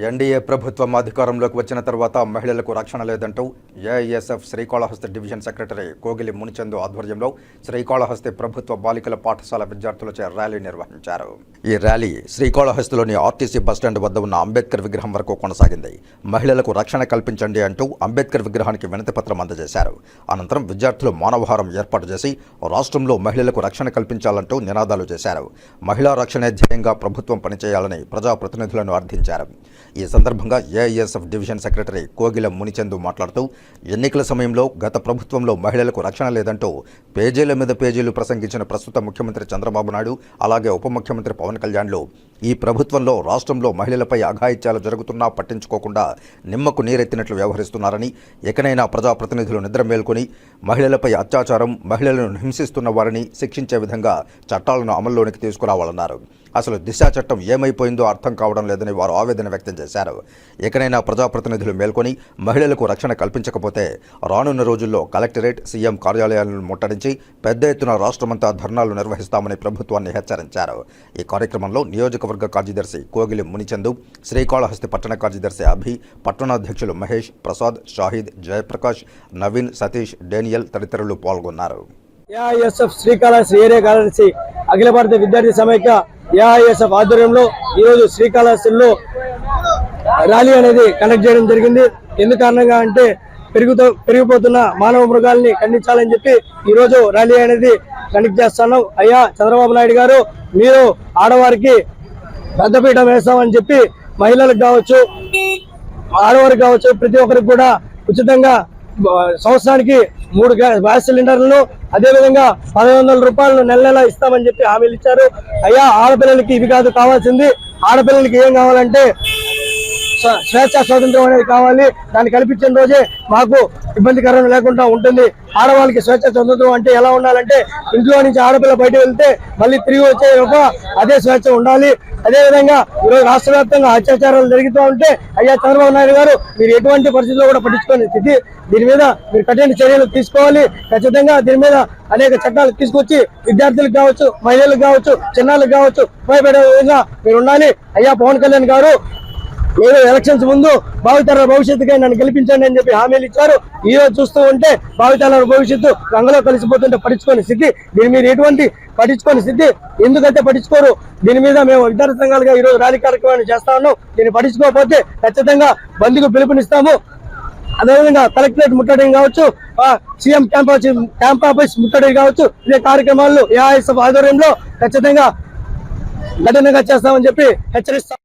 NDA ప్రభుత్వం అధికారంలోకి వచ్చిన తర్వాత మహిళలకు రక్షణ లేదంటూ ASF Srikalahasti division secretary Kogili Munichandu ఆధ్వర్యంలో శ్రీకాళహస్తి ప్రభుత్వ బాలికల పాఠశాల విద్యార్థులచే ర్యాలీ నిర్వహించారు. ఈ ర్యాలీ శ్రీకాళహస్తిలోని ఆర్టీసీ బస్టాండ్ వద్ద ఉన్న అంబేద్కర్ విగ్రహం వరకు కొనసాగింది. మహిళలకు రక్షణ కల్పించండి అంటూ అంబేద్కర్ విగ్రహానికి వినతి పత్రం అందజేశారు. అనంతరం విద్యార్థులు మానవహారం ఏర్పాటు చేసి రాష్ట్రంలో మహిళలకు రక్షణ కల్పించాలంటూ నినాదాలు చేశారు. మహిళా రక్షణే ధ్యేయంగా ప్రభుత్వం పనిచేయాలని ప్రజాప్రతినిధులను అర్థించారు. ఈ సందర్భంగా AISF division secretary Kogila Munichandu మాట్లాడుతూ ఎన్నికల సమయంలో గత ప్రభుత్వంలో మహిళలకు రక్షణ లేదంటూ పేజీల మీద పేజీలు ప్రసంగించిన ప్రస్తుత ముఖ్యమంత్రి చంద్రబాబు నాయుడు అలాగే ఉప ముఖ్యమంత్రి పవన్ కళ్యాణ్లు ఈ ప్రభుత్వంలో రాష్ట్రంలో మహిళలపై అఘాయిత్యాలు జరుగుతున్నా పట్టించుకోకుండా నిమ్మకు నీరెత్తినట్లు వ్యవహరిస్తున్నారని ఎకనైనా ప్రజాప్రతినిధులు నిద్ర మేల్కొని మహిళలపై అత్యాచారం మహిళలను హింసిస్తున్న వారిని శిక్షించే విధంగా చట్టాలను అమల్లోనికి తీసుకురావాలన్నారు. అసలు దిశా చట్టం ఏమైపోయిందో అర్థం కావడం లేదని వారు ఆవేదన వ్యక్తం చేశారు. ఎక్కడైనా ప్రజాప్రతినిధులు మేల్కొని మహిళలకు రక్షణ కల్పించకపోతే రానున్న రోజుల్లో కలెక్టరేట్ సీఎం కార్యాలయాలను ముట్టడించి పెద్ద ఎత్తున రాష్ట్రమంతా ధర్నాలు నిర్వహిస్తామని ప్రభుత్వాన్ని హెచ్చరించారు. ఈ కార్యక్రమంలో నియోజకవర్గ కార్యదర్శి కోగిలి మునిచందు శ్రీకాళహస్తి పట్టణ కార్యదర్శి అభి పట్టణాధ్యక్షులు మహేష్ ప్రసాద్ షాహిద్ జయప్రకాష్ నవీన్ సతీష్ డేనియల్ తదితరులు పాల్గొన్నారు. ఏఐఎస్ఎఫ్ శ్రీకాళహస్తి ఏరియా కార్యదర్శి అఖిల భారత విద్యార్థి సమైక్య ఏఐఎస్ఎఫ్ ఆధ్వర్యంలో ఈరోజు శ్రీకాళహస్తిలో ర్యాలీ అనేది కండక్ట్ చేయడం జరిగింది. ఎందు కారణంగా అంటే పెరుగుతూ పెరిగిపోతున్న మానవ మృగాల్ని ఖండించాలని చెప్పి ఈరోజు ర్యాలీ అనేది కండక్ట్ చేస్తున్నాం. అయ్యా చంద్రబాబు నాయుడు గారు మీరు ఆడవారికి పెద్దపీట వేస్తామని చెప్పి మహిళలకు కావచ్చు ఆడవారికి కావచ్చు ప్రతి ఒక్కరికి కూడా ఉచితంగా సంవత్సరానికి మూడు గ్యాస్ సిలిండర్లను అదేవిధంగా పదహైదు వందల రూపాయలను నెల నెల ఇస్తామని చెప్పి హామీలు ఇచ్చారు. అయ్యా ఆడపిల్లలకి ఇవి కాదు కావాల్సింది. ఆడపిల్లలకి ఏం కావాలంటే స్వేచ్ఛ స్వాతంత్రం అనేది కావాలి. దాన్ని కల్పించిన రోజే మాకు ఇబ్బందికరం లేకుండా ఉంటుంది. ఆడవాళ్ళకి స్వేచ్ఛ స్వతంత్రం అంటే ఎలా ఉండాలంటే ఇంట్లో నుంచి ఆడపిల్ల బయట వెళ్తే మళ్ళీ తిరిగి వచ్చే అదే స్వేచ్ఛ ఉండాలి. అదే విధంగా ఈరోజు రాష్ట్ర వ్యాప్తంగా అత్యాచారాలు జరుగుతూ ఉంటే అయ్యా చంద్రబాబు నాయుడు గారు మీరు ఎటువంటి పరిస్థితుల్లో కూడా పట్టించుకునే స్థితి. దీని మీద మీరు కఠిన చర్యలు తీసుకోవాలి. ఖచ్చితంగా దీని మీద అనేక చట్టాలు తీసుకొచ్చి విద్యార్థులకు కావచ్చు మహిళలకు కావచ్చు చిన్నాలకు కావచ్చు భయపడే విధంగా మీరు ఉండాలి. అయ్యా పవన్ కళ్యాణ్ గారు మీరు ఎలక్షన్స్ ముందు భావితరాల భవిష్యత్తుగా నన్ను గెలిపించండి అని చెప్పి హామీలు ఇచ్చారు. ఈ రోజు చూస్తూ ఉంటే భావితరాల భవిష్యత్తు రంగంలో కలిసిపోతుంటే పట్టించుకోని స్థితి. దీని మీద ఎటువంటి పట్టించుకోని స్థితి ఎందుకంటే పట్టించుకోరు? దీని మీద మేము విద్యార్థి సంఘాలుగా ఈ రోజు ర్యాలీ కార్యక్రమాన్ని చేస్తా ఉన్నాం. దీన్ని పట్టించుకోకపోతే ఖచ్చితంగా బంద్కు పిలుపునిస్తాము. అదేవిధంగా కలెక్టరేట్ ముట్టడి కావచ్చు సీఎం క్యాంప్ క్యాంప్ ఆఫీస్ ముట్టడి కావచ్చు ఇదే కార్యక్రమాల్లో ఏఐఎస్ఎఫ్ ఆధ్వర్యంలో ఖచ్చితంగా కఠినంగా చేస్తామని చెప్పి హెచ్చరిస్తాం.